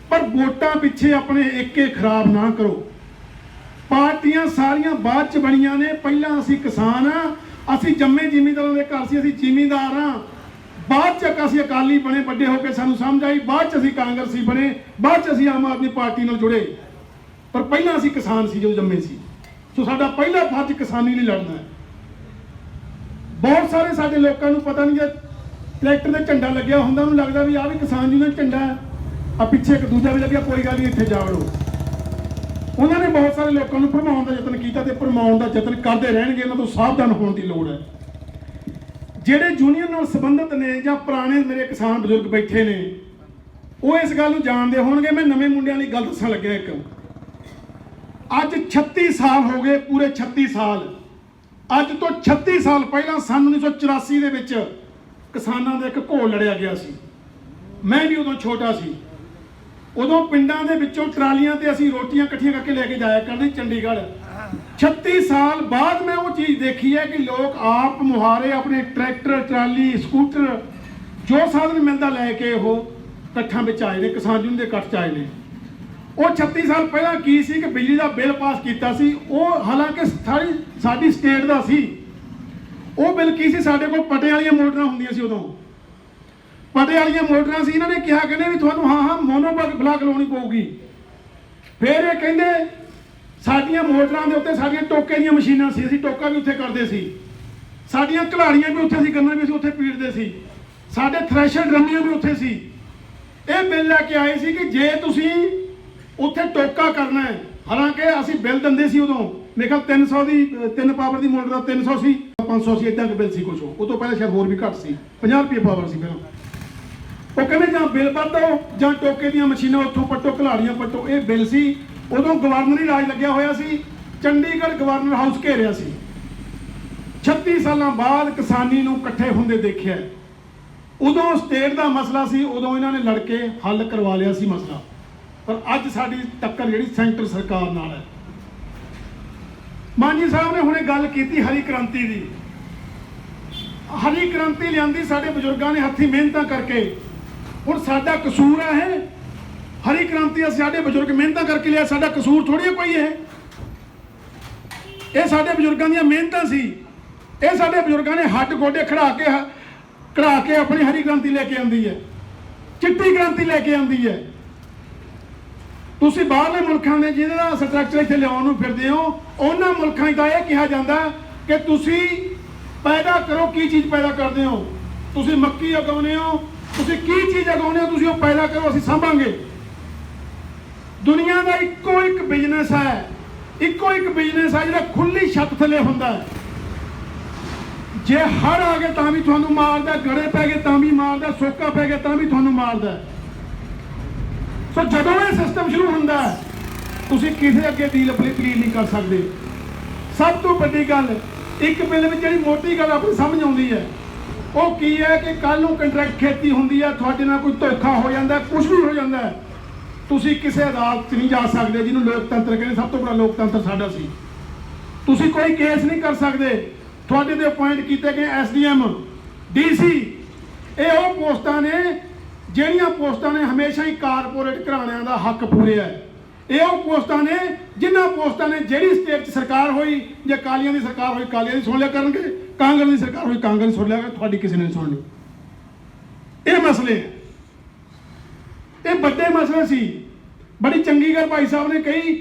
ਪਰ ਵੋਟਾਂ ਪਿੱਛੇ ਆਪਣੇ ਏਕੇ ਖਰਾਬ ਨਾ ਕਰੋ। ਪਾਰਟੀਆਂ ਸਾਰੀਆਂ ਬਾਅਦ ਚ ਬਣੀਆਂ ਨੇ। ਪਹਿਲਾਂ ਅਸੀਂ ਕਿਸਾਨ ਆ, ਅਸੀਂ ਜੰਮੇ ਜ਼ਿਮੀਂਦਾਰਾਂ ਦੇ ਘਰ ਸੀ, ਅਸੀਂ ਜ਼ਿਮੀਂਦਾਰ ਆ। ਬਾਅਦ ਚ ਅਸੀਂ ਅਕਾਲੀ ਬਣੇ, ਵੱਡੇ ਹੋ ਕੇ ਸਾਨੂੰ ਸਮਝ ਆਈ। ਬਾਅਦ ਚ ਅਸੀਂ ਕਾਂਗਰਸੀ ਬਣੇ, ਬਾਅਦ ਚ ਅਸੀਂ ਆਮ ਆਦਮੀ ਪਾਰਟੀ ਨਾਲ ਜੁੜੇ। ਪਰ ਪਹਿਲਾਂ ਅਸੀਂ ਕਿਸਾਨ ਸੀ, ਜਦੋਂ ਜੰਮੇ ਸੀ। ਸੋ ਸਾਡਾ ਪਹਿਲਾ ਫਰਜ਼ ਕਿਸਾਨੀ ਲਈ ਲੜਨਾ ਹੈ। ਬਹੁਤ ਸਾਰੇ ਸਾਡੇ ਲੋਕਾਂ ਨੂੰ ਪਤਾ ਨਹੀਂ ਜੇ ਟਰੈਕਟਰ ਤੇ ਝੰਡਾ ਲੱਗਿਆ ਹੁੰਦਾ, ਉਹਨੂੰ ਲੱਗਦਾ ਵੀ ਆਹ ਵੀ ਕਿਸਾਨ ਜੀ ਦਾ ਝੰਡਾ ਹੈ। ਆ ਪਿੱਛੇ ਇੱਕ ਦੂਜਾ ਵੀ ਲੱਗਿਆ, ਕੋਈ ਗੱਲ ਨਹੀਂ, ਇੱਥੇ ਜਾ ਵੜੋ। ਉਹਨਾਂ ਨੇ ਬਹੁਤ ਸਾਰੇ ਲੋਕਾਂ ਨੂੰ ਭਰਮਾਉਣ ਦਾ ਯਤਨ ਕੀਤਾ ਤੇ ਭਰਮਾਉਣ ਦਾ ਯਤਨ ਕਰਦੇ ਰਹਿਣਗੇ, ਇਹਨਾਂ ਤੋਂ ਸਾਵਧਾਨ ਹੋਣ ਦੀ ਲੋੜ ਹੈ। ਜਿਹੜੇ ਯੂਨੀਅਨ ਨਾਲ ਸੰਬੰਧਿਤ ਨੇ ਜਾਂ ਪੁਰਾਣੇ ਮੇਰੇ ਕਿਸਾਨ ਬਜ਼ੁਰਗ ਬੈਠੇ ਨੇ, ਉਹ ਇਸ ਗੱਲ ਨੂੰ ਜਾਣਦੇ ਹੋਣਗੇ। ਮੈਂ ਨਵੇਂ ਮੁੰਡਿਆਂ ਲਈ ਗੱਲ ਦੱਸਣ ਲੱਗਿਆ ਇੱਕ। ਅੱਜ 36 ਸਾਲ ਹੋ ਗਏ, ਪੂਰੇ 36 ਸਾਲ। ਅੱਜ ਤੋਂ 36 ਸਾਲ ਪਹਿਲਾਂ ਸਨ 1984 ਦੇ ਵਿੱਚ ਕਿਸਾਨਾਂ ਦਾ ਇੱਕ ਘੋਲ ਲੜਿਆ ਗਿਆ ਸੀ। ਮੈਂ ਵੀ ਉਦੋਂ ਛੋਟਾ ਸੀ। ਉਦੋਂ ਪਿੰਡਾਂ ਦੇ ਵਿੱਚੋਂ ਟਰਾਲੀਆਂ ਤੇ ਅਸੀਂ ਰੋਟੀਆਂ ਇਕੱਠੀਆਂ ਕਰਕੇ ਲੈ ਕੇ ਜਾਇਆ ਕਰਦੇ ਚੰਡੀਗੜ੍ਹ। 36 ਸਾਲ ਬਾਅਦ ਮੈਂ ਉਹ ਚੀਜ਼ ਦੇਖੀ ਹੈ ਕਿ ਲੋਕ ਆਪ ਮੁਹਾਰੇ ਆਪਣੇ ਟਰੈਕਟਰ, ਟਰਾਲੀ, ਸਕੂਟਰ, ਜੋ ਸਾਧਨ ਮਿਲਦਾ ਲੈ ਕੇ ਉਹ ਇਕੱਠਾਂ ਵਿੱਚ ਆਏ ਨੇ, ਕਿਸਾਨ ਯੂਨੀਅਨ ਦੇ ਇਕੱਠ 'ਚ ਆਏ ਨੇ। ਉਹ 36 ਸਾਲ ਪਹਿਲਾਂ ਕੀ ਸੀ ਕਿ ਬਿਜਲੀ ਦਾ ਬਿੱਲ ਪਾਸ ਕੀਤਾ ਸੀ, ਉਹ ਹਾਲਾਂਕਿ ਸਾਡੀ ਸਾਡੀ ਸਟੇਟ ਦਾ ਸੀ। ਉਹ ਬਿੱਲ ਕੀ ਸੀ? ਸਾਡੇ ਕੋਲ ਪਟੇ ਵਾਲੀਆਂ ਮੋਟਰਾਂ ਹੁੰਦੀਆਂ ਸੀ ਉਦੋਂ। ਪਟੇ ਵਾਲੀਆਂ ਮੋਟਰਾਂ ਸੀ, ਇਹਨਾਂ ਨੇ ਕਿਹਾ ਕਹਿੰਦੇ ਵੀ ਤੁਹਾਨੂੰ, ਹਾਂ ਹਾਂ, ਮੋਨੋ ਬਲਾਕ ਲਾਉਣੀ ਪਊਗੀ। ਫਿਰ ਇਹ ਕਹਿੰਦੇ ਸਾਡੀਆਂ ਮੋਟਰਾਂ ਦੇ ਉੱਤੇ ਸਾਡੀਆਂ ਟੋਕੇ ਦੀਆਂ ਮਸ਼ੀਨਾਂ ਸੀ, ਅਸੀਂ ਟੋਕਾ ਵੀ ਉੱਥੇ ਕਰਦੇ ਸੀ। ਸਾਡੀਆਂ ਘਲਾੜੀਆਂ ਵੀ ਉੱਥੇ ਸੀ ਗੰਨਾ ਵੀ ਅਸੀਂ ਉੱਥੇ ਪੀੜਦੇ ਸੀ। ਸਾਡੇ ਥ੍ਰੈਸ਼ਰ ਡਰਮੀਆਂ ਵੀ ਉੱਥੇ ਸੀ। ਇਹ ਬਿੱਲ ਲੈ ਕੇ ਆਏ ਸੀ ਕਿ ਜੇ ਤੁਸੀਂ ਉੱਥੇ ਟੋਕਾ ਕਰਨਾ ਹੈ, ਹਾਲਾਂਕਿ ਅਸੀਂ ਬਿੱਲ ਦਿੰਦੇ ਸੀ ਉਦੋਂ, ਮੇਰੇ ਖਿਆਲ 300 ਦੀ 3 ਪਾਵਰ ਦੀ ਮੋਟਰ ਦਾ 300 ਸੀ 500 ਸੀ ਇਦਾਂ ਦਾ ਬਿੱਲ ਸੀ ਕੁਛ। ਉਹ ਉਹ ਤੋਂ ਪਹਿਲਾਂ ਸ਼ਾਇਦ ਹੋਰ ਵੀ ਘੱਟ ਸੀ। 50 ਰੁਪਏ ਪਾਵਰ ਸੀ ਪਹਿਲਾਂ। ਉਹ ਕਹਿੰਦੇ ਜਾਂ ਬਿੱਲ ਵਧਾਓ ਜਾਂ ਟੋਕੇ ਦੀਆਂ ਮਸ਼ੀਨਾਂ ਉੱਥੋਂ ਪੱਟੋ ਘਲਾੜੀਆਂ ਪੱਟੋ ਇਹ ਬਿੱਲ ਸੀ। ਉਦੋਂ ਗਵਰਨਰੀ ਰਾਜ ਲੱਗਿਆ ਹੋਇਆ ਸੀ। ਚੰਡੀਗੜ੍ਹ ਗਵਰਨਰ ਹਾਊਸ ਘੇਰਿਆ ਸੀ। 36 ਸਾਲਾਂ ਬਾਅਦ ਕਿਸਾਨੀ ਨੂੰ ਇਕੱਠੇ ਹੁੰਦੇ ਦੇਖਿਆ। ਉਦੋਂ ਸਟੇਟ ਦਾ ਮਸਲਾ ਸੀ। ਉਦੋਂ ਇਹਨਾਂ ਨੇ ਲੜ ਕੇ ਹੱਲ ਕਰਵਾ ਲਿਆ ਸੀ ਮਸਲਾ। ਪਰ ਅੱਜ ਸਾਡੀ ਟੱਕਰ ਜਿਹੜੀ ਸੈਂਟਰ ਸਰਕਾਰ ਨਾਲ ਹੈ। ਮਾਨ ਜੀ ਸਾਹਿਬ ਨੇ ਹੁਣੇ ਗੱਲ ਕੀਤੀ ਹਰੀ ਕ੍ਰਾਂਤੀ ਦੀ। ਹਰੀ ਕ੍ਰਾਂਤੀ ਲਿਆਂਦੀ ਸਾਡੇ ਬਜ਼ੁਰਗਾਂ ਨੇ ਹੱਥੀਂ ਮਿਹਨਤਾਂ ਕਰਕੇ। ਹੁਣ ਸਾਡਾ ਕਸੂਰ ਹੈ ਇਹ। ਹਰੀ ਕ੍ਰਾਂਤੀ ਅਸੀਂ ਸਾਡੇ ਬਜ਼ੁਰਗ ਮਿਹਨਤਾਂ ਕਰਕੇ ਲਿਆ, ਸਾਡਾ ਕਸੂਰ ਥੋੜੀ ਕੋਈ ਇਹ। ਇਹ ਸਾਡੇ ਬਜ਼ੁਰਗਾਂ ਦੀਆਂ ਮਿਹਨਤਾਂ ਸੀ। ਇਹ ਸਾਡੇ ਬਜ਼ੁਰਗਾਂ ਨੇ ਹੱਡ ਗੋਡੇ ਖੜਾ ਕੇ ਖੜਾ ਕੇ ਆਪਣੀ ਹਰੀ ਕ੍ਰਾਂਤੀ ਲੈ ਕੇ ਆਂਦੀ ਹੈ। ਚਿੱਟੀ ਕ੍ਰਾਂਤੀ ਲੈ ਕੇ ਆਂਦੀ ਹੈ। ਤੁਸੀਂ ਬਾਹਰਲੇ ਮੁਲਕਾਂ ਦੇ ਜਿਹਨਾਂ ਦਾ ਸਟਰਕਚਰ ਇੱਥੇ ਲਿਆਉਣ ਨੂੰ ਫਿਰਦੇ ਹੋ, ਉਹਨਾਂ ਮੁਲਕਾਂ 'ਚ ਤਾਂ ਇਹ ਕਿਹਾ ਜਾਂਦਾ ਕਿ ਤੁਸੀਂ ਪੈਦਾ ਕਰੋ, ਕੀ ਚੀਜ਼ ਪੈਦਾ ਕਰਦੇ ਹੋ? ਤੁਸੀਂ ਮੱਕੀ ਉਗਾਉਂਦੇ ਹੋ ਤੁਸੀਂ ਕੀ ਚੀਜ਼ ਉਗਾਉਂਦੇ ਹੋ ਤੁਸੀਂ ਉਹ ਪੈਦਾ ਕਰੋ ਅਸੀਂ ਸਾਂਭਾਂਗੇ। ਦੁਨੀਆ ਦਾ ਇੱਕੋ ਇੱਕ ਬਿਜ਼ਨਸ ਹੈ। ਇੱਕੋ ਇੱਕ ਬਿਜ਼ਨਸ ਹੈ ਜਿਹੜਾ ਖੁੱਲੀ ਛੱਤ ਥੱਲੇ ਹੁੰਦਾ ਹੈ। ਜੇ ਹੜ ਆ ਗਏ ਤਾਂ ਵੀ ਤੁਹਾਨੂੰ ਮਾਰਦਾ ਗੜੇ ਪੈ ਗਏ ਤਾਂ ਵੀ ਮਾਰਦਾ ਸੋਕਾ ਪੈ ਗਿਆ ਤਾਂ ਵੀ ਤੁਹਾਨੂੰ ਮਾਰਦਾ ਸੋ ਜਦੋਂ ਇਹ ਸਿਸਟਮ ਸ਼ੁਰੂ ਹੁੰਦਾ ਹੈ, ਤੁਸੀਂ ਕਿਸੇ ਅੱਗੇ ਡੀਲ ਅਪਲੀਟ ਨਹੀਂ ਕਰ ਸਕਦੇ। ਸਭ ਤੋਂ ਵੱਡੀ ਗੱਲ ਇੱਕ ਬਿੱਲ ਵਿੱਚ ਜਿਹੜੀ ਮੋਟੀ ਗੱਲ ਆਪਣੀ ਸਮਝ ਆਉਂਦੀ ਹੈ ਉਹ ਕੀ ਹੈ ਕਿ ਕੱਲ ਨੂੰ ਕੰਟਰੈਕਟ ਖੇਤੀ ਹੁੰਦੀ ਹੈ ਤੁਹਾਡੇ ਨਾਲ ਕੋਈ ਧੋਖਾ ਹੋ ਜਾਂਦਾ ਕੁਝ ਵੀ ਹੋ ਜਾਂਦਾ ਤੁਸੀਂ ਕਿਸੇ ਅਦਾਲਤ 'ਚ ਨਹੀਂ ਜਾ ਸਕਦੇ ਜਿਹਨੂੰ ਲੋਕਤੰਤਰ ਕਹਿੰਦੇ, ਸਭ ਤੋਂ ਬੜਾ ਲੋਕਤੰਤਰ ਸਾਡਾ ਸੀ। ਤੁਸੀਂ ਕੋਈ ਕੇਸ ਨਹੀਂ ਕਰ ਸਕਦੇ। ਤੁਹਾਡੇ ਤੇ ਅਪਾਇੰਟ ਕੀਤੇ ਗਏ ਐਸਡੀਐਮ ਡੀਸੀ ਇਹ ਉਹ ਪੋਸਟਾਂ ਨੇ, ਜਿਹੜੀਆਂ ਪੋਸਟਾਂ ਨੇ ਹਮੇਸ਼ਾ ਹੀ ਕਾਰਪੋਰੇਟ ਘਰਾਣਿਆਂ ਦਾ ਹੱਕ ਪੂਰਿਆ ਹੈ। ਇਹ ਉਹ ਪੋਸਟਾਂ ਨੇ, ਜਿਨ੍ਹਾਂ ਪੋਸਟਾਂ ਨੇ ਜਿਹੜੀ ਸਟੇਟ 'ਚ ਸਰਕਾਰ ਹੋਈ ਜੇ ਕਾਲੀਆਂ ਦੀ ਸਰਕਾਰ ਹੋਈ, ਕਾਲੀਆਂ ਦੀ ਸੁਣ ਲਿਆ ਕਰਨਗੇ। ਕਾਂਗਰਸ ਦੀ ਸਰਕਾਰ ਹੋਈ, ਕਾਂਗਰਸ ਸੁਣ ਲਿਆ ਤੁਹਾਡੀ ਕਿਸੇ ਨੇ ਸੁਣਨੀ ਇਹ ਮਸਲੇ ਇਹ ਵੱਡੇ ਮਸਲੇ ਸੀ। ਬੜੀ ਚੰਗੀ ਗੱਲ ਭਾਈ ਸਾਹਿਬ ਨੇ ਕਹੀ